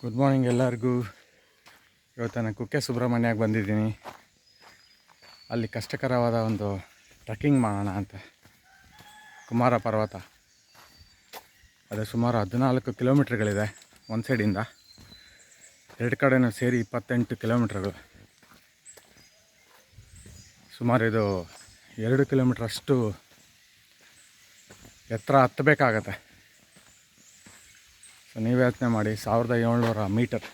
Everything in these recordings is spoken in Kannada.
ಗುಡ್ ಮಾರ್ನಿಂಗ್ ಎಲ್ಲರಿಗೂ. ಇವತ್ತು ನಾನು ಕುಕ್ಕೆ ಸುಬ್ರಹ್ಮಣ್ಯಕ್ಕೆ ಬಂದಿದ್ದೀನಿ. ಅಲ್ಲಿ ಕಷ್ಟಕರವಾದ ಒಂದು ಟ್ರಕ್ಕಿಂಗ್ ಮಾಡೋಣ ಅಂತ. ಕುಮಾರ ಪರ್ವತ. ಅದು ಸುಮಾರು ಹದಿನಾಲ್ಕು ಕಿಲೋಮೀಟ್ರ್ಗಳಿದೆ ಒಂದು ಸೈಡಿಂದ ಎರಡು ಕಡೆನೂ ಸೇರಿ ಇಪ್ಪತ್ತೆಂಟು ಕಿಲೋಮೀಟ್ರ್ಗಳು. ಸುಮಾರು ಇದು ಎರಡು ಕಿಲೋಮೀಟ್ರ್ ಅಷ್ಟು ಎತ್ತರ ಹತ್ತಬೇಕಾಗತ್ತೆ. ಸೊ ನೀವು ಯೋಚನೆ ಮಾಡಿ, ಸಾವಿರದ ಏಳ್ನೂರ ಮೀಟರ್.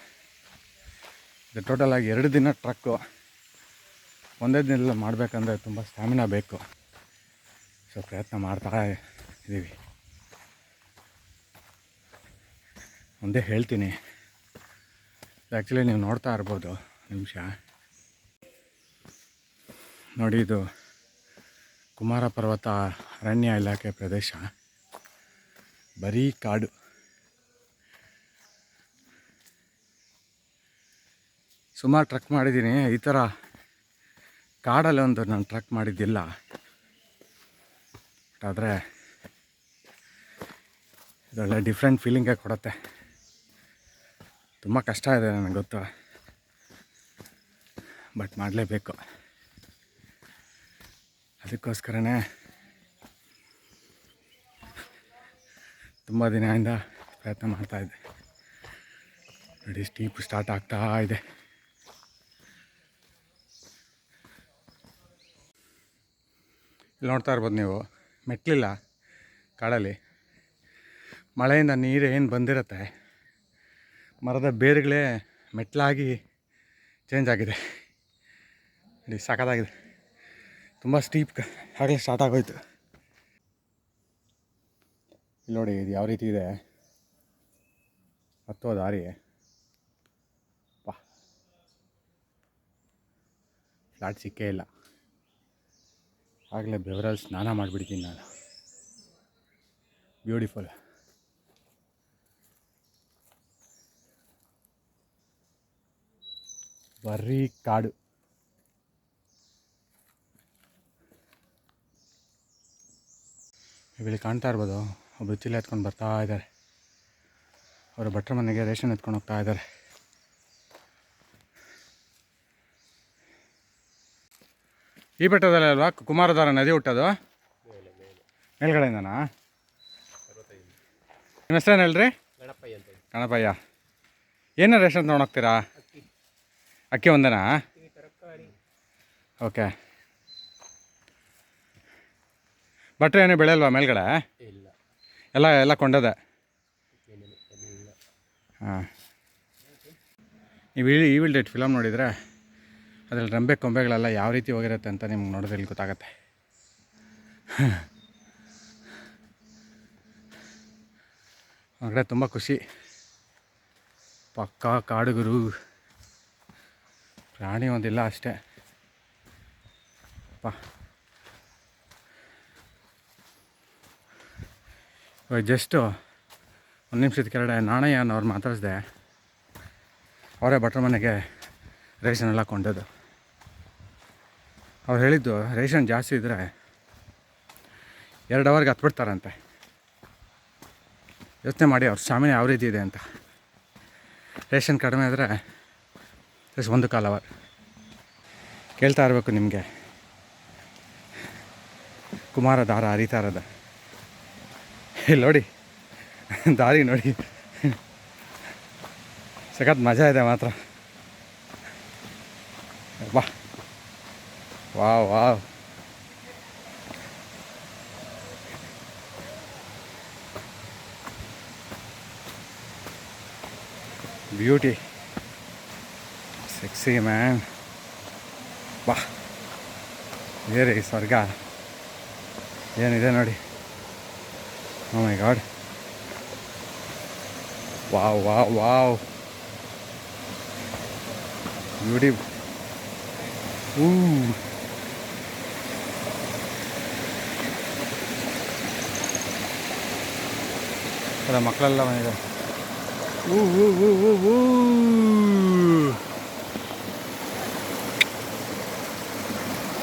ಇದು ಟೋಟಲಾಗಿ ಎರಡು ದಿನ ಟ್ರಕ್ಕು ಒಂದೇ ದಿನ ಮಾಡಬೇಕಂದ್ರೆ ತುಂಬ ಸ್ಟ್ಯಾಮಿನಾ ಬೇಕು. ಸೊ ಪ್ರಯತ್ನ ಮಾಡ್ತಾ ಇದ್ದೀವಿ ಒಂದೇ ಹೇಳ್ತೀನಿ. ಆ್ಯಕ್ಚುಲಿ ನೀವು ನೋಡ್ತಾ ಇರ್ಬೋದು, ನಿಮಿಷ. ನೋಡಿ, ಇದು ಕುಮಾರ ಪರ್ವತ ಅರಣ್ಯ ಇಲಾಖೆ ಪ್ರದೇಶ. ಬರೀ ಕಾಡು. ಸುಮಾರು ಟ್ರಕ್ ಮಾಡಿದ್ದೀನಿ. ಈ ಥರ ಕಾಡಲ್ಲಿ ಒಂದು ನಾನು ಟ್ರಕ್ ಮಾಡಿದ್ದಿಲ್ಲ. ಬಟ್ ಆದರೆ ಇದೊಳ್ಳೆ ಡಿಫ್ರೆಂಟ್ ಫೀಲಿಂಗೇ ಕೊಡುತ್ತೆ. ತುಂಬ ಕಷ್ಟ ಇದೆ ನನಗೆ ಗೊತ್ತು. ಬಟ್ ಮಾಡಲೇಬೇಕು. ಅದಕ್ಕೋಸ್ಕರನೇ ತುಂಬ ದಿನದಿಂದ ಪ್ರಯತ್ನ ಮಾಡ್ತಾಯಿದ್ದೆ ನೋಡಿ ಸ್ಟೀಪ್ ಸ್ಟಾರ್ಟ್ ಆಗ್ತಾ ಇದೆ. ಇಲ್ಲಿ ನೋಡ್ತಾ ಇರ್ಬೋದು ನೀವು. ಮೆಟ್ಲಿಲ್ಲ ಕಾಡಲ್ಲಿ. ಮಳೆಯಿಂದ ನೀರು ಏನು ಬಂದಿರುತ್ತೆ? ಮರದ ಬೇರುಗಳೇ ಮೆಟ್ಲಾಗಿ ಚೇಂಜ್ ಆಗಿದೆ. ನೋಡಿ ಸಾಕಾಗಿದೆ ತುಂಬ ಸ್ಟೀಪ್ ಆಗಲೇ ಸ್ಟಾರ್ಟ್ ಆಗೋಯ್ತು. ಇಲ್ಲಿ ನೋಡಿ, ಇದು ಯಾವ ರೀತಿ ಇದೆ? ಹತ್ತೋ ದಾರಿ. ಫ್ಲಾಟ್ ಸಿಕ್ಕೇ ಇಲ್ಲ. ಆಗಲೇ ಬೆವರಲ್ಲಿ ಸ್ನಾನ ಮಾಡಿಬಿಡ್ತೀನಿ ನಾನು. ಬ್ಯೂಟಿಫುಲ್ ಬರೀ ಕಾಡು. ಇಲ್ಲಿ ಕಾಣ್ತಾ ಇರ್ಬೋದು ಒಬ್ಬರು ಚೀಲ ಎತ್ಕೊಂಡು ಬರ್ತಾ ಇದ್ದಾರೆ. ಅವರ ಭಟ್ರ ಮನೆಗೆ ರೇಷನ್ ಎತ್ಕೊಂಡು ಹೋಗ್ತಾ ಇದ್ದಾರೆ. ಈ ಬೆಟ್ಟದಲ್ಲಿ ಅಲ್ವಾ? ಕುಮಾರಧಾರ ನದಿ ಹುಟ್ಟೋದು? ಮೇಲ್ಗಡೆಯಿಂದನಾ? ನಿಮ್ಮ ಹೆಸ್ರೇನು ಹೇಳ್ರಿ? ಗಣಪಯ್ಯ. ಏನು ರೇಷನ್ ತೊಗೊಂಡೋಗ್ತೀರಾ? ಅಕ್ಕಿ ಒಂದೇನಾ? ಓಕೆ. ಭಟ್ರು ಏನು ಬೆಳೆಯಲ್ವಾ ಮೇಲ್ಗಡೆ? ಎಲ್ಲ ಎಲ್ಲ ಕೊಂಡದೆ. ಹಾಂ. ನೀವು ಈ ವಿಲ್ ಡೇಟ್ ಫಿಲಮ್ ನೋಡಿದರೆ ಅದರಲ್ಲಿ ರಂಬೆ ಕೊಂಬೆಗಳೆಲ್ಲ ಯಾವ ರೀತಿ ಹೋಗಿರುತ್ತೆ ಅಂತ ನಿಮ್ಗೆ ನೋಡೋದ್ರಲ್ಲಿ ಗೊತ್ತಾಗತ್ತೆ. ಹೊರಗಡೆ ತುಂಬ ಖುಷಿ. ಪಕ್ಕಾ ಕಾಡುಗುರು. ಪ್ರಾಣಿ ಒಂದಿಲ್ಲ ಅಷ್ಟೇ. ಪಾ. ಜಸ್ಟು ಒಂದು ನಿಮಿಷದ ಕೆಳಗಡೆ ನಾಣಯ್ಯ ಅನ್ನೋರು ಮಾತಾಡಿಸ್ದೆ. ಅವರೇ ಭಟ್ರ ಮನೆಗೆ ರೇಷನ್ ಎಲ್ಲ ಕೊಂಡದ್ದು ಅವ್ರು ಹೇಳಿದ್ದು ರೇಷನ್ ಜಾಸ್ತಿ ಇದ್ದರೆ ಎರಡು ಅವರ್ಗೆ ಹತ್ಬಿಡ್ತಾರಂತೆ. ಯೋಚನೆ ಮಾಡಿ ಅವ್ರ ಸ್ಟಾಮಿನ ಯಾವ ರೀತಿ ಇದೆ ಅಂತ. ರೇಷನ್ ಕಡಿಮೆ ಆದರೆ ಜಸ್ಟ್ ಒಂದು ಕಾಲ್ ಅವರ್. ಕೇಳ್ತಾ ಇರಬೇಕು ನಿಮಗೆ. ಕುಮಾರ ದಾರ ಹರಿತಾ ಇರೋದು ಇಲ್ಲಿ ನೋಡಿ, ದಾರಿ ನೋಡಿ. ಸಖತ್ ಮಜಾ ಇದೆ ಮಾತ್ರ. ವಾ wow wow beauty sexy man ಬಾ ಏರಿ ಸ್ವರ್ಗ. ಏನಿದೆ ನೋಡಿ. My god wow wow wow beauty ಊ ಅದ ಮಕ್ಕಳೆಲ್ಲ ಬಂದಿದ್ದಾರೆ. ಊ ಊ ಊ ಊ ಊ.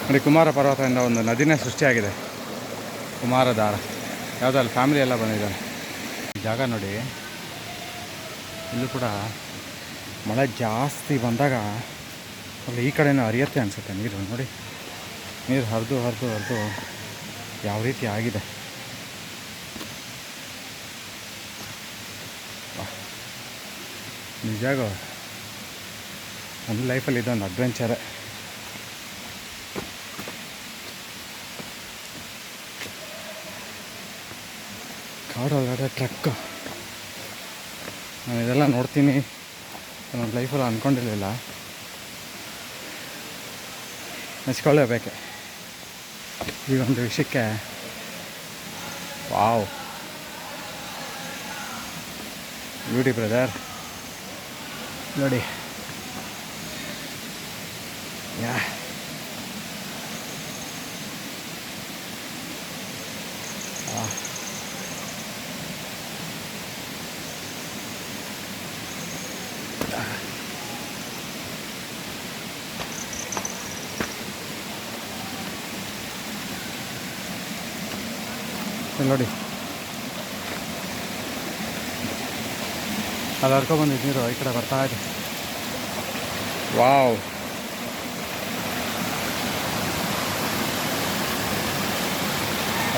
ನೋಡಿ ಕುಮಾರ ಪರ್ವತದಿಂದ ಒಂದು ನದಿನೇ ಸೃಷ್ಟಿಯಾಗಿದೆ. ಕುಮಾರಧಾರ ಯಾವುದಲ್ಲ ಫ್ಯಾಮಿಲಿ ಎಲ್ಲ ಬಂದಿದ್ದಾರೆ. ಜಾಗ ನೋಡಿ ಇಲ್ಲೂ ಕೂಡ ಮಳೆ ಜಾಸ್ತಿ ಬಂದಾಗ ಅಲ್ಲಿ ಈ ಕಡೆಯೂ ಹರಿಯತ್ತೆ ಅನಿಸುತ್ತೆ ನೀರು ನೋಡಿ. ನೀರು ಹರಿದು ಹರಿದು ಹರಿದು ಯಾವ ರೀತಿ ಆಗಿದೆ. ನಿಜಾಗ. ಒಂದು ಲೈಫಲ್ಲಿ ಇದೊಂದು ಅಡ್ವೆಂಚರೇ ಕಾಡೊಳಗಡೆ ಟ್ರಕ್ ನಾನು ಇದೆಲ್ಲ ನೋಡ್ತೀನಿ. ನನ್ನ ಲೈಫಲ್ಲಿ ಅಂದ್ಕೊಂಡಿರಲಿಲ್ಲ ನೆಚ್ಕೊಳ್ಳೇಬೇಕೆ. ಈ ಒಂದು ವಿಷಯಕ್ಕೆ. ವಾವ್. ಬ್ಯೂಟಿ ಬ್ರದರ್ ನೋಡಿ. ಯಾ. ಆ. ಇಲ್ಲಿ ನೋಡಿ. ಅಲ್ಲಿ ಹರ್ಕೊಬಂದಿದ್ದು ನೀರು ಈ ಕಡೆ ಬರ್ತಾ ಇದೆ. Wow.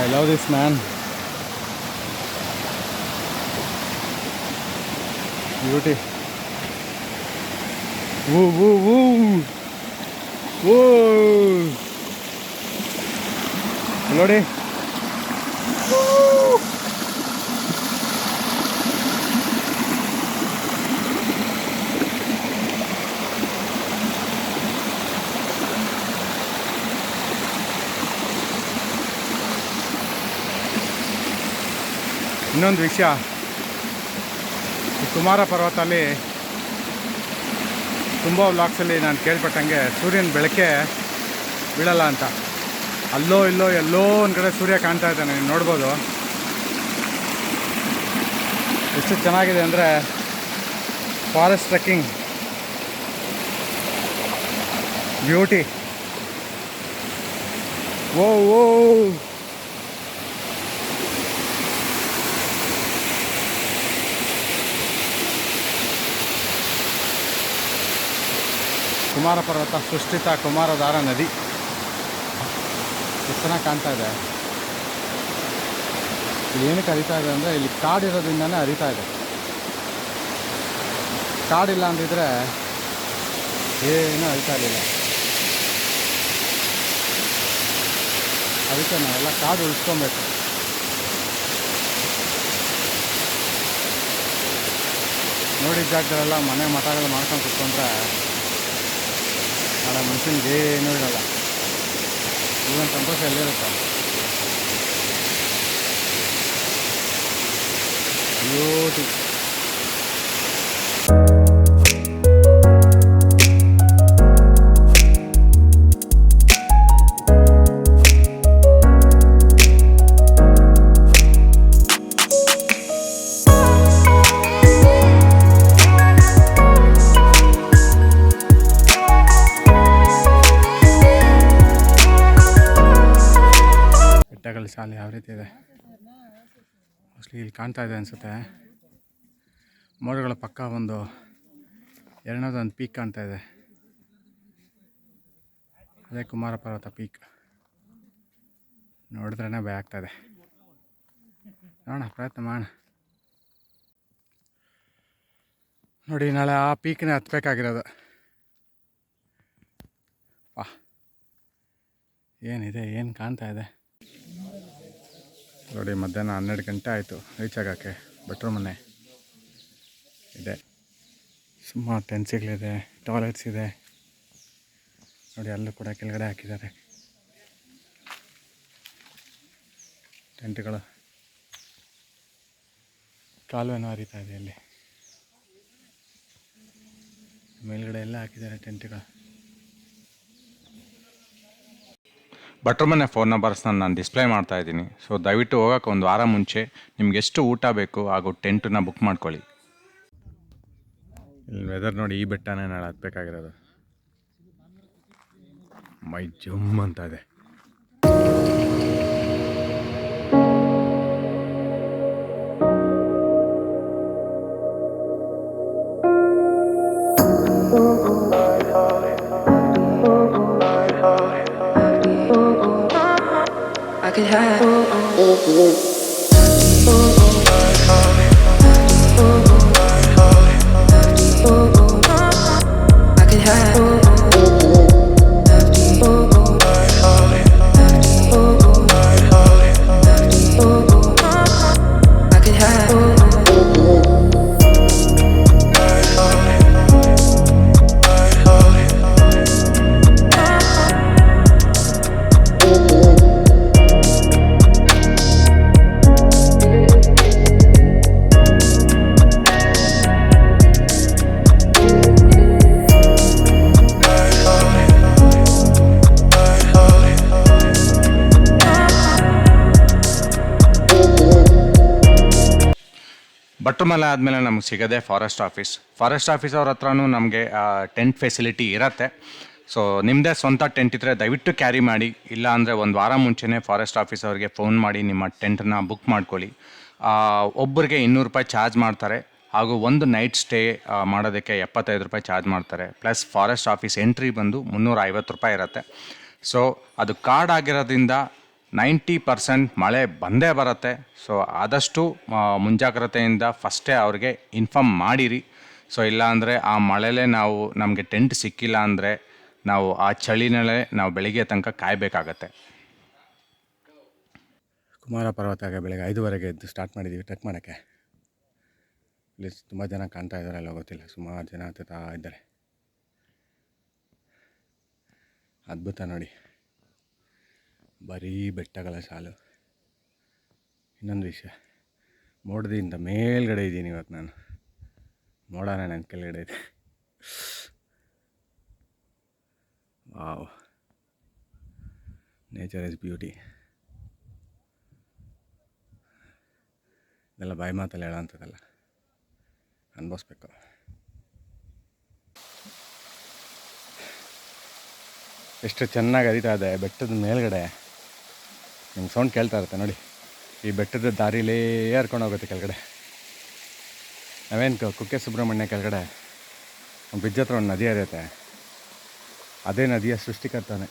I love this man beauty Woo, woo, woo. ಓ ನೋಡಿ. ಇನ್ನೊಂದು ವಿಷಯ. ಕುಮಾರ ಪರ್ವತಲ್ಲಿ ತುಂಬ ವ್ಲಾಗ್ಸಲ್ಲಿ ನಾನು ಕೇಳ್ಪಟ್ಟಂಗೆ ಸೂರ್ಯನ ಬೆಳಕೆ ಬೀಳಲ್ಲ ಅಂತ. ಅಲ್ಲೋ ಇಲ್ಲೋ ಎಲ್ಲೋ ಒಂದು ಕಡೆ ಸೂರ್ಯ ಕಾಣ್ತಾ ಇದ್ದಾನೆ ನೀವು ನೋಡ್ಬೋದು. ಎಷ್ಟು ಚೆನ್ನಾಗಿದೆ ಅಂದರೆ ಫಾರೆಸ್ಟ್ ಟ್ರೆಕ್ಕಿಂಗ್ ಬ್ಯೂಟಿ ಓ ಓ ಕುಮಾರ ಪರ್ವತ ಸೃಷ್ಟಿತ ಕುಮಾರಧಾರ ನದಿ. ಎಷ್ಟು ಚೆನ್ನಾಗಿ ಕಾಣ್ತಾ ಇದೆ. ಇಲ್ಲಿ ಏನಕ್ಕೆ ಹರಿತಾ ಇದೆ ಅಂದರೆ ಇಲ್ಲಿ ಕಾಡಿರೋದ್ರಿಂದನೇ ಹರಿತಾ ಇದೆ. ಕಾಡಿಲ್ಲ ಅಂದಿದ್ರೆ ಏನೂ ಹರಿತಾ ಇರಲಿಲ್ಲ. ಅದಕ್ಕೆ ನಾವೆಲ್ಲ ಕಾಡು ಉಳಿಸ್ಕೊಬೇಕು. ನೋಡಿದ ಜಾಗದಲ್ಲೆಲ್ಲ ಮನೆ ಮಠಗಳು ಮಾಡ್ಕೊಂಡು ಕುತ್ಕೊಂಡ್ರೆ ನಾಳೆ ಮನುಷ್ಯನಿಗೆ ಏನೂ ಇರಲ್ಲ. ಈವನ್ ಸಂತೋಷ ಎಲ್ಲಿರುತ್ತೆ ಬ್ಯೂಟಿ ಶಾಲೆ ಯಾವ ರೀತಿ ಇದೆ? ಮೋಸ್ಟ್ಲಿ ಇಲ್ಲಿ ಕಾಣ್ತಾ ಇದೆ ಅನಿಸುತ್ತೆ. ಮೋಡಗಳ ಪಕ್ಕ ಒಂದು ಎರಡನೇದೊಂದು ಪೀಕ್ ಕಾಣ್ತಾ ಇದೆ. ಅದೇ ಕುಮಾರ ಪರ್ವತ ಪೀಕ್ ನೋಡಿದ್ರೇ ಭಯ ಆಗ್ತಾ ಇದೆ. ನೋಡೋಣ, ಪ್ರಯತ್ನ ಮಾಡೋಣ. ನೋಡಿ, ನಾಳೆ ಆ ಪೀಕ್ನೇ ಹತ್ಬೇಕಾಗಿರೋದು. ವಾ. ಏನಿದೆ, ಏನು ಕಾಣ್ತಾ ಇದೆ? ನೋಡಿ, ಮಧ್ಯಾಹ್ನ ಹನ್ನೆರಡು ಗಂಟೆ ಆಯಿತು. ರೀಚ್ ಆಗೋಕ್ಕೆ. ಭಟ್ರ ಮನೆ. ಇದೆ. ಸುಮಾರು ಟೆನ್ಸಿಗಳಿದೆ ಟಾಯ್ಲೆಟ್ಸ್ ಇದೆ. ನೋಡಿ, ಅಲ್ಲೂ ಕೂಡ ಕೆಳಗಡೆ ಹಾಕಿದ್ದಾರೆ. ಟೆಂಟ್ಗಳು ಕಾಲುವೆನೂ ಹರಿತಾ ಇದೆ ಇಲ್ಲಿ. ಮೇಲ್ಗಡೆ ಎಲ್ಲ ಹಾಕಿದ್ದಾರೆ ಟೆಂಟ್ಗಳು ಭಟ್ರ ಮನೆ ಫೋನ್ ನಂಬರ್ಸ್ನ ನಾನು ಡಿಸ್ಪ್ಲೇ ಮಾಡ್ತಾ ಇದ್ದೀನಿ. ಸೊ ದಯವಿಟ್ಟು ಹೋಗೋಕೆ ಒಂದು ವಾರ ಮುಂಚೆ ನಿಮ್ಗೆ ಎಷ್ಟು ಊಟ ಬೇಕು ಹಾಗೂ ಟೆಂಟನ್ನ ಬುಕ್ ಮಾಡ್ಕೊಳ್ಳಿ. ಇಲ್ಲಿ ವೆದರ್ ನೋಡಿ ಈ ಬೆಟ್ಟನೇ ನಾಳೆ ಹತ್ಬೇಕಾಗಿರೋದು. ಮೈ ಜುಮ್ ಅಂತ ಇದೆ. ಭಟ್ರ ಆದಮೇಲೆ ನಮ್ಗೆ ಸಿಗೋದೆ ಫಾರೆಸ್ಟ್ ಆಫೀಸ್ ಫಾರೆಸ್ಟ್ ಆಫೀಸ್ ಅವ್ರ ಹತ್ರನೂ ನಮಗೆ ಟೆಂಟ್ ಫೆಸಿಲಿಟಿ ಇರತ್ತೆ. ಸೊ ನಿಮ್ಮದೇ ಸ್ವಂತ ಟೆಂಟ್ ಇದ್ದರೆ ದಯವಿಟ್ಟು ಕ್ಯಾರಿ ಮಾಡಿ. ಇಲ್ಲ ಅಂದರೆ ಒಂದು ವಾರ ಮುಂಚೆನೇ ಫಾರೆಸ್ಟ್ ಆಫೀಸ್ ಅವ್ರಿಗೆ ಫೋನ್ ಮಾಡಿ ನಿಮ್ಮ ಟೆಂಟನ್ನ ಬುಕ್ ಮಾಡ್ಕೊಳ್ಳಿ. ಒಬ್ಬರಿಗೆ ಇನ್ನೂರು ರೂಪಾಯಿ ಚಾರ್ಜ್ ಮಾಡ್ತಾರೆ. ಹಾಗೂ ಒಂದು ನೈಟ್ ಸ್ಟೇ ಮಾಡೋದಕ್ಕೆ ಎಪ್ಪತ್ತೈದು ರೂಪಾಯಿ ಚಾರ್ಜ್ ಮಾಡ್ತಾರೆ. ಪ್ಲಸ್ ಫಾರೆಸ್ಟ್ ಆಫೀಸ್ ಎಂಟ್ರಿ ಬಂದು ಮುನ್ನೂರ ಐವತ್ತು ರೂಪಾಯಿ ಇರುತ್ತೆ. ಸೊ ಅದು ಕಾರ್ಡ್ ಆಗಿರೋದ್ರಿಂದ ನೈಂಟಿ ಪರ್ಸೆಂಟ್ ಮಳೆ ಬಂದೇ ಬರುತ್ತೆ. ಸೊ ಆದಷ್ಟು ಮುಂಜಾಗ್ರತೆಯಿಂದ ಫಸ್ಟೇ ಅವ್ರಿಗೆ ಇನ್ಫಾರ್ಮ್ ಮಾಡಿರಿ. ಸೊ ಇಲ್ಲಾಂದರೆ ಆ ಮಳೆಲೇ ನಾವು, ನಮಗೆ ಟೆಂಟ್ ಸಿಕ್ಕಿಲ್ಲ ಅಂದರೆ ನಾವು ಆ ಚಳಿನಲ್ಲೇ ನಾವು ಬೆಳಿಗ್ಗೆ ತನಕ ಕಾಯಬೇಕಾಗತ್ತೆ. ಕುಮಾರ ಪರ್ವತಕ್ಕೆ ಬೆಳಗ್ಗೆ ಐದುವರೆಗೆ ಎದ್ದು ಸ್ಟಾರ್ಟ್ ಮಾಡಿದ್ದೀವಿ ಟ್ರೆಕ್ ಮಾಡೋಕ್ಕೆ ಇಲ್ಲಿ ತುಂಬ ಜನ ಕಾಣ್ತಾ ಇದ್ದಾರೆ, ಎಲ್ಲ ಗೊತ್ತಿಲ್ಲ, ಸುಮಾರು ಜನ ಹತ್ತುತ್ತಾ ಇದ್ದಾರೆ. ಅದ್ಭುತ ನೋಡಿ. ಬರೀ ಬೆಟ್ಟಗಳ ಸಾಲು. ಇನ್ನೊಂದು ವಿಷಯ. ಮೋಡದಿಂದ ಮೇಲ್ಗಡೆ ಇದ್ದೀನಿ ಇವತ್ತು ನಾನು. ಮೋಡನ ನನ್ನ ಕೆಳಗಡೆ ಇದೆ. ವಾವ್. ನೇಚರ್ ಇಸ್ ಬ್ಯೂಟಿ ಇದೆಲ್ಲ ಬಾಯಿ ಮಾತಲ್ಲಿ ಹೇಳೋಂಥದ್ದಲ್ಲ ಅನ್ಭವಿಸ್ಬೇಕು. ಎಷ್ಟು ಚೆನ್ನಾಗಿ ಅರಿತಾ ಇದೆ ಬೆಟ್ಟದ ಮೇಲ್ಗಡೆ. ನಿಮ್ಗೆ ಸೌಂಡ್ ಕೇಳ್ತಾ ಇರುತ್ತೆ, ನೋಡಿ. ಈ ಬೆಟ್ಟದ ದಾರಿಲೇ ಹರ್ಕೊಂಡು ಹೋಗುತ್ತೆ ಕೆಳಗಡೆ. ನಾವೇನು ಕುಕ್ಕೆ ಸುಬ್ರಹ್ಮಣ್ಯ ಕೆಳಗಡೆ ಒಂದು ಬ್ರಿಡ್ಜ್ ಹತ್ರ ಒಂದು ನದಿ ಹರಿಯುತ್ತೆ. ಅದೇ ನದಿಯ ಸೃಷ್ಟಿಕರ್ತಾನೆ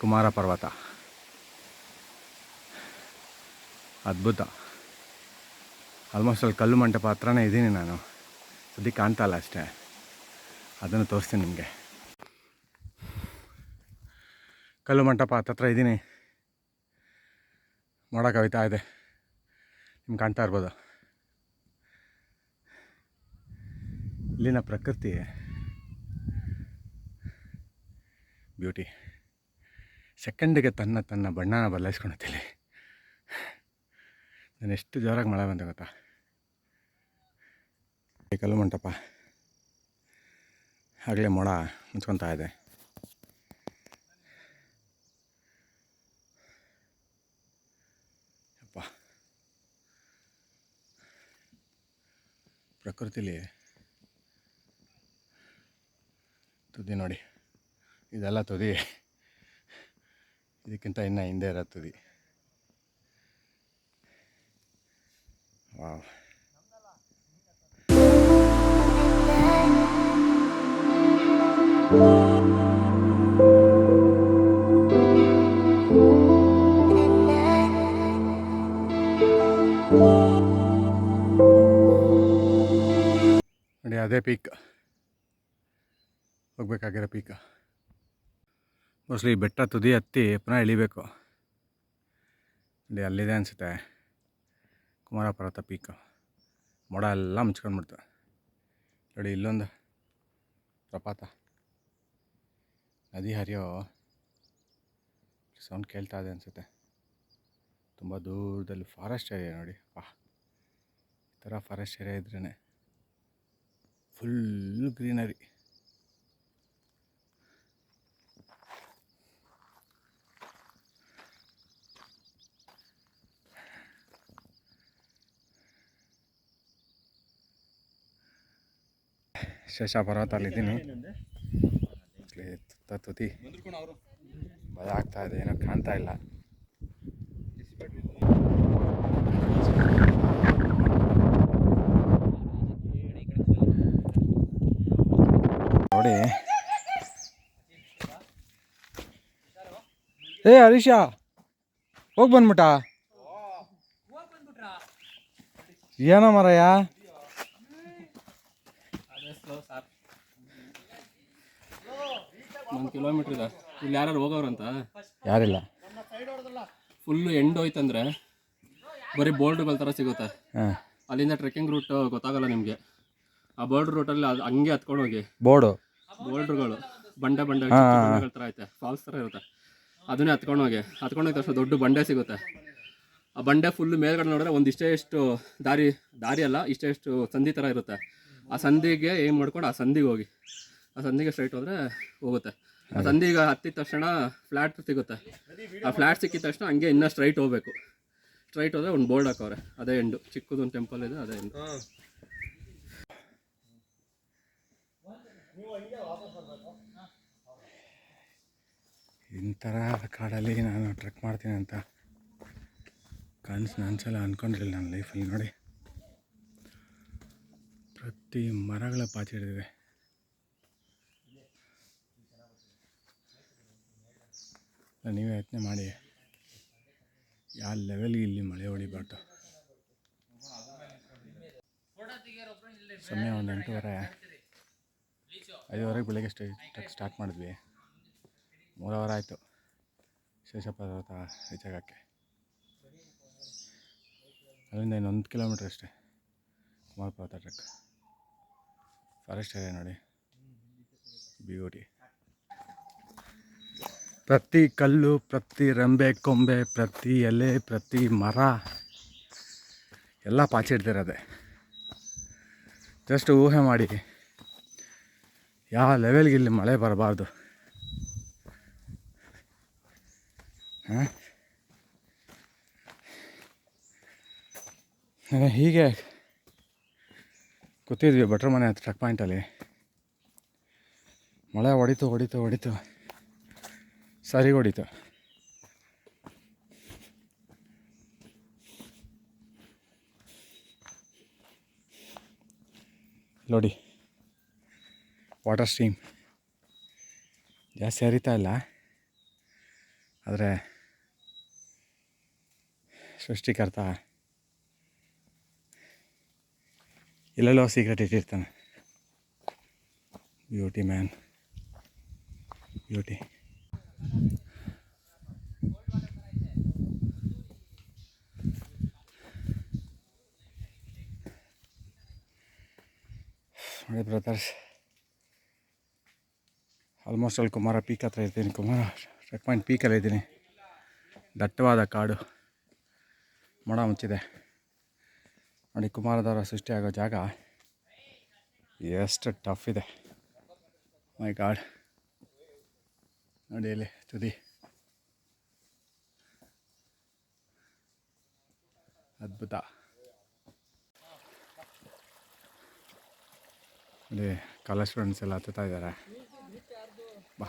ಕುಮಾರ ಪರ್ವತ. ಅದ್ಭುತ. ಆಲ್ಮೋಸ್ಟ್ ಅಲ್ಲಿ ಕಲ್ಲು ಮಂಟಪ ಹತ್ರನೇ ಇದ್ದೀನಿ ನಾನು. ಸದ್ಯ ಕಾಣ್ತಾ ಇಲ್ಲ ಅಷ್ಟೇ. ಅದನ್ನು ತೋರಿಸ್ತೀನಿ ನಿಮಗೆ. ಕಲ್ಲು ಮಂಟಪ ಹತ್ರ ಇದ್ದೀನಿ. ಮೋಡ ಕವಿತಾ ಇದೆ. ನಿಮ್ಗೆ ಕಾಣ್ತಾ ಇರ್ಬೋದು. ಇಲ್ಲಿನ ಪ್ರಕೃತಿ ಬ್ಯೂಟಿ. ಸೆಕೆಂಡಿಗೆ ತನ್ನ ತನ್ನ ಬಣ್ಣನ ಬದಲಾಯಿಸ್ಕೊಳುತ್ತೆ ಇಲ್ಲಿ ನಾನು ಎಷ್ಟು ಜೋರಾಗಿ ಮಳೆ ಬಂದೆ ಗೊತ್ತಾ? ಕಲ್ಲು ಮಂಟಪ. ಆಗಲೇ ಮೋಡ ಮುಚ್ಕೊತಾ ಇದೆ. ಪ್ರಕೃತಿಲಿ ತುದಿ ನೋಡಿ. ಇದೆಲ್ಲ ತುದಿ. ಇದಕ್ಕಿಂತ ಇನ್ನು ಹಿಂದೆ ಇರೋ ತುದಿ. ವಾವ್. ನೋಡಿ ಅದೇ ಪೀಕ್ ಹೋಗ್ಬೇಕಾಗಿರೋ ಪೀಕ್ ಮೋಸ್ಟ್ಲಿ ಬೆಟ್ಟ ತುದಿ ಹತ್ತಿ ಪುನಃ ಇಳಿಬೇಕು ಅಲ್ಲಿದೆ ಅನಿಸುತ್ತೆ. ಕುಮಾರ ಪರ್ವತ ಪೀಕ್ ಮೋಡ ಎಲ್ಲ ಮುಚ್ಕೊಂಡ್ಬಿಡ್ತು. ನೋಡಿ ಇಲ್ಲೊಂದು ಪ್ರಪಾತ. ನದಿ ಹರಿಯೋ ಸೌಂಡ್ ಕೇಳ್ತಾ ಇದೆ ಅನಿಸುತ್ತೆ. ತುಂಬ ದೂರದಲ್ಲಿ ಫಾರೆಸ್ಟ್ ಏರಿಯಾ ನೋಡಿ. ವಾಹ್. ಈ ಥರ ಫಾರೆಸ್ಟ್ ಏರಿಯಾ ಇದ್ರೇ ಫುಲ್ ಗ್ರೀನರಿ ಶೇಷ ಪರ್ವತಲ್ಲಿದ್ದೀನಿ ಇಲ್ಲಿ ತುತ್ತ ತುದಿ. ಭಯ ಆಗ್ತಾ ಇದೆ ಏನೋ ಕಾಣ್ತಾ ಇಲ್ಲ. ನೋಡಿ. ಏ ಹರೀಶ ಹೋಗಿ ಬಂದ್ಬಿಟ್ಟ. ಏನೋ ಮರಯ್ಯ ಒಂದು ಕಿಲೋಮೀಟ್ರ್ ಇದೆ. ಇಲ್ಲಿ ಯಾರು ಹೋಗೋರಂತ ಯಾರಿಲ್ಲ. ಫುಲ್ಲು ಎಂಡ್ ಹೋಯ್ತಂದ್ರೆ ಬರೀ ಬೋಲ್ಡ್ಗಳ ಥರ ಸಿಗುತ್ತೆ. ಅಲ್ಲಿಂದ ಟ್ರೆಕ್ಕಿಂಗ್ ರೂಟ್ ಗೊತ್ತಾಗಲ್ಲ ನಿಮಗೆ. ಆ ಬೋರ್ಡ್ ರೂಟಲ್ಲಿ ಅದು ಹಂಗೆ ಹತ್ಕೊಂಡು ಹೋಗಿ. ಬೋರ್ಡು. ಬೋಲ್ಡ್ರುಗಳು ಬಂಡೆ ಬಂಡೆ ಬಂಡೆಗಳ ಥರ ಐತೆ ಫಾಲ್ಸ್ ಥರ ಇರುತ್ತೆ. ಅದನ್ನೇ ಹತ್ಕೊಂಡು ಹೋಗಿ. ಹತ್ಕೊಂಡು ಹೋಗಿ ತಕ್ಷಣ ದೊಡ್ಡ ಬಂಡೆ ಸಿಗುತ್ತೆ. ಆ ಬಂಡೆ ಫುಲ್ ಮೇಲ್ಗಡೆ ನೋಡಿದ್ರೆ ಒಂದು ಇಷ್ಟೇ ಎಷ್ಟು ದಾರಿ ದಾರಿ ಅಲ್ಲ ಇಷ್ಟೇ ಎಷ್ಟು ಸಂಧಿ ಥರ ಇರುತ್ತೆ. ಆ ಸಂಧಿಗೆ ಏನು ಮಾಡ್ಕೊಂಡು ಆ ಸಂಧಿಗೆ ಹೋಗಿ. ಆ ಸಂಧಿಗೆ ಸ್ಟ್ರೈಟ್ ಹೋದ್ರೆ ಹೋಗುತ್ತೆ. ಆ ಸಂಧಿಗೆ ಹತ್ತಿದ ತಕ್ಷಣ ಫ್ಲ್ಯಾಟ್ ಸಿಗುತ್ತೆ. ಆ ಫ್ಲ್ಯಾಟ್ ಸಿಕ್ಕಿದ ತಕ್ಷಣ ಹಂಗೆ ಇನ್ನೂ ಸ್ಟ್ರೈಟ್ ಹೋಗ್ಬೇಕು. ಸ್ಟ್ರೈಟ್ ಹೋದ್ರೆ ಒಂದು ಬೋರ್ಡ್ ಹಾಕೋರೆ ಅದೇ ಎಂಡು ಚಿಕ್ಕದೊಂದು ಟೆಂಪಲ್ ಇದೆ ಅದೇ ಎಂಡು ಇಂಥರ ಕಾಡಲ್ಲಿ ನಾನು ಟ್ರೆಕ್ ಮಾಡ್ತೀನಿ ಅಂತ ಕನಸು ಸಲ ಅಂದ್ಕೊಂಡಿರಲಿಲ್ಲ ನನ್ನ ಲೈಫಲ್ಲಿ ನೋಡಿ. ಪ್ರತಿ ಮರಗಳ ಪಾಚಿ ಹಿಡಿದಿದೆ. ನೀವು ಯತ್ನೆ ಮಾಡಿ. ಯಾವ ಲೆವೆಲ್ಗೆ ಇಲ್ಲಿ ಮಳೆ ಹೊಡಿಬಾರ್ದು. ಸಮಯ ಒಂದು ಎಂಟೂವರೆ. ಐದುವರೆಗೆ ಬೆಳಗ್ಗೆ ಸ್ಟೇ ಸ್ಟಾರ್ಟ್ ಮಾಡಿದ್ವಿ. ಮೂರು ಅವರ್ ಆಯಿತು ಶೇಷ ಪರ್ವತ ರೀಚ್ ಆಗೋಕ್ಕೆ ಅಲ್ಲಿಂದ ಇನ್ನೊಂದು ಕಿಲೋಮೀಟ್ರ್ ಅಷ್ಟೇ Kumara Parvatha trek forest area ನೋಡಿ ಬ್ಯೂಟಿ ಪ್ರತಿ ಕಲ್ಲು, ಪ್ರತಿ ರಂಬೆ, ಕೊಂಬೆ, ಪ್ರತಿ ಎಲೆ, ಪ್ರತಿ ಮರ. ಎಲ್ಲ ಪಾಚಿ ಇಡ್ತಿರೋದೆ ಜಸ್ಟ್ ಊಹೆ ಮಾಡಿ. ಯಾವ ಲೆವೆಲ್ಗೆ ಇಲ್ಲಿ ಮಳೆ ಬರಬಾರ್ದು. ಹೀಗೆ ಕೂತಿದ್ವಿ ಭಟ್ರ ಮನೆ ಹತ್ರ ಟ್ರಕ್ ಪಾಯಿಂಟಲ್ಲಿ ಮಳೆ ಹೊಡಿತು ಹೊಡಿತು ಹೊಡಿತು. ಸರಿ ಹೊಡಿತು. ನೋಡಿ ವಾಟರ್ ಸ್ಟ್ರೀಮ್ ಜಾಸ್ತಿ ಹರಿತಾ ಇಲ್ಲ. ಆದರೆ ಸೃಷ್ಟಿಕರ್ತ ಎಲ್ಲೆಲ್ಲೋ ಸೀಕ್ರೆಟ್ ಇಟ್ಟಿರ್ತಾನೆ. ಬ್ಯೂಟಿ ಮ್ಯಾನ್ ಬ್ಯೂಟಿ ನೋಡಿ ಬ್ರದರ್ಸ್ ಆಲ್ಮೋಸ್ಟ್ ಅಲ್ಲಿ ಕುಮಾರ ಪೀಕ್ ಹತ್ರ ಇರ್ತೀನಿ ಕುಮಾರ. ಚೆಕ್ ಪಾಯಿಂಟ್ ಪೀಕಲ್ಲಿ ಇದ್ದೀನಿ. ದಟ್ಟವಾದ ಕಾಡು. ಮೋಡ ಮುಚ್ಚಿದೆ ನೋಡಿ, ಕುಮಾರದವರ ಸೃಷ್ಟಿಯಾಗೋ ಜಾಗ ಎಷ್ಟು ಟಫ್ ಇದೆ. ಮೈ ಗಾಡ್ ನೋಡಿ ಇಲ್ಲಿ, ತುದಿ. ಅದ್ಭುತ. ನೋಡಿ ಕಾಲೇಜ್ ಸ್ಟೂಡೆಂಟ್ಸ್ ಎಲ್ಲ ಹತ್ತುತ್ತಾ ಇದ್ದಾರೆ. ಬಾ.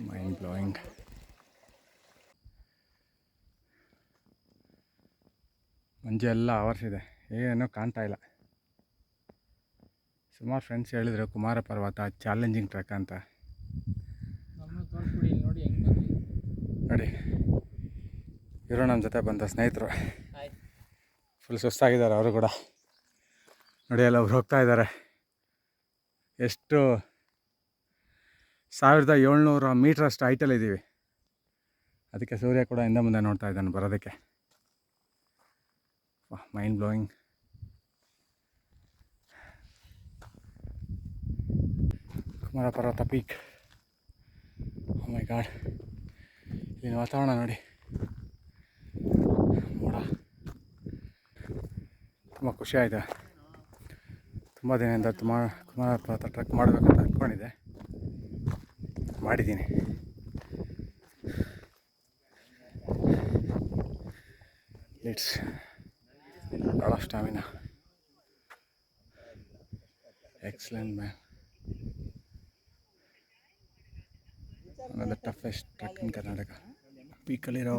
ಮೈಂಡ್ ಬ್ಲೋಯಿಂಗ್ ಮಂಜು ಎಲ್ಲ ಆವರಿಸಿದೆ ಏನೂ ಕಾಣ್ತಾ ಇಲ್ಲ. ಸುಮಾರು ಫ್ರೆಂಡ್ಸ್ ಹೇಳಿದರು ಕುಮಾರ ಪರ್ವತ ಚಾಲೆಂಜಿಂಗ್ ಟ್ರ್ಯಾಕ್ ಅಂತ. ನೋಡಿ ಇವರು ನಮ್ಮ ಜೊತೆ ಬಂದ ಸ್ನೇಹಿತರು. ಫುಲ್ ಸುಸ್ತಾಗಿದ್ದಾರೆ ಅವರು ಕೂಡ. ನೋಡಿ ಎಲ್ಲ ಅವ್ರು ಹೋಗ್ತಾ ಇದ್ದಾರೆ. ಎಷ್ಟು ಸಾವಿರದ ಏಳ್ನೂರು ಮೀಟ್ರಷ್ಟು ಹೈಟಲ್ಲಿ ಇದ್ದೀವಿ ಅದಕ್ಕೆ ಸೂರ್ಯ ಕೂಡ ಹಿಂದೆ ಮುಂದೆ ನೋಡ್ತಾ ಇದ್ದಾನೆ ಬರೋದಕ್ಕೆ. ಮೈಂಡ್ ಬ್ಲೋಯಿಂಗ್ ಕುಮಾರ ಪರ್ವತ ಪೀಕ್ ಮೈ ಗಾಡ್ ಇಲ್ಲಿನ ವಾತಾವರಣ ನೋಡಿ. ಮೋಡ ತುಂಬ ಖುಷಿ ಆಯಿತು. ತುಂಬ ದಿನದಿಂದ ತುಂಬ ಕುಮಾರ ಪರ್ವತ ಟ್ರೆಕ್ ಮಾಡಬೇಕಂತ ಅಂದ್ಕೊಂಡಿದ್ದೆ ಮಾಡಿದ್ದೀನಿ. It's lot of stamina. Excellent man the toughest trek in Karnataka. ಪೀಕಲ್ಲಿರೋ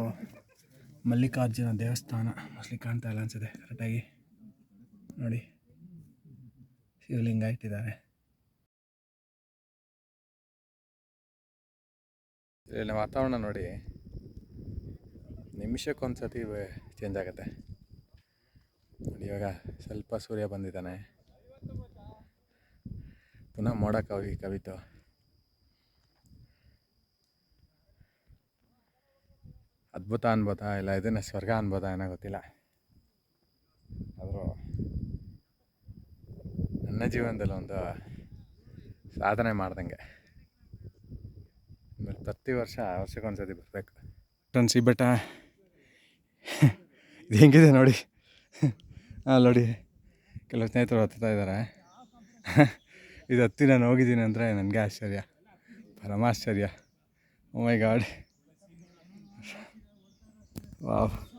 Mallikarjuna ದೇವಸ್ಥಾನ ಮೋಸ್ಟ್ಲಿ ಕಾಣ್ತಾ ಇಲ್ಲ ಅನ್ಸುತ್ತೆ ಕರೆಕ್ಟಾಗಿ ನೋಡಿ, ಶಿವಲಿಂಗ ಇಟ್ಟಿದ್ದಾರೆ. ಇಲ್ಲಿನ ವಾತಾವರಣ ನೋಡಿ ನಿಮಿಷಕ್ಕೊಂದು ಸತಿ ಚೇಂಜ್ ಆಗುತ್ತೆ. ಇವಾಗ ಸ್ವಲ್ಪ ಸೂರ್ಯ ಬಂದಿದ್ದಾನೆ. ಪುನಃ ಮೋಡ ಕವಿ ಕವಿತು. ಅದ್ಭುತ ಅನ್ಬೋದ ಇಲ್ಲ, ಇದನ್ನ ಸ್ವರ್ಗ ಅನ್ಬೋದ ಏನೋ ಗೊತ್ತಿಲ್ಲ. ಆದರೂ ನನ್ನ ಜೀವನದಲ್ಲಿ ಒಂದು ಸಾಧನೆ ಮಾಡ್ದಂಗೆ. ಆಮೇಲೆ ಪ್ರತಿ ವರ್ಷ ವರ್ಷಕ್ಕೊಂದ್ಸತಿ ಬರಬೇಕು. ಟೊನ್ಸಿ ಬೆಟ್ಟ. ಇದು ಹೆಂಗಿದೆ ನೋಡಿ. ಹಾಂ ನೋಡಿ ಕೆಲವು ಸ್ನೇಹಿತರು ಹತ್ತಾ ಇದ್ದಾರೆ ಇದು ಹತ್ತಿ ನಾನು ಹೋಗಿದ್ದೀನಿ ಅಂದರೆ ನನಗೆ ಆಶ್ಚರ್ಯ. ಪರಮಾಶ್ಚರ್ಯ. My god wow.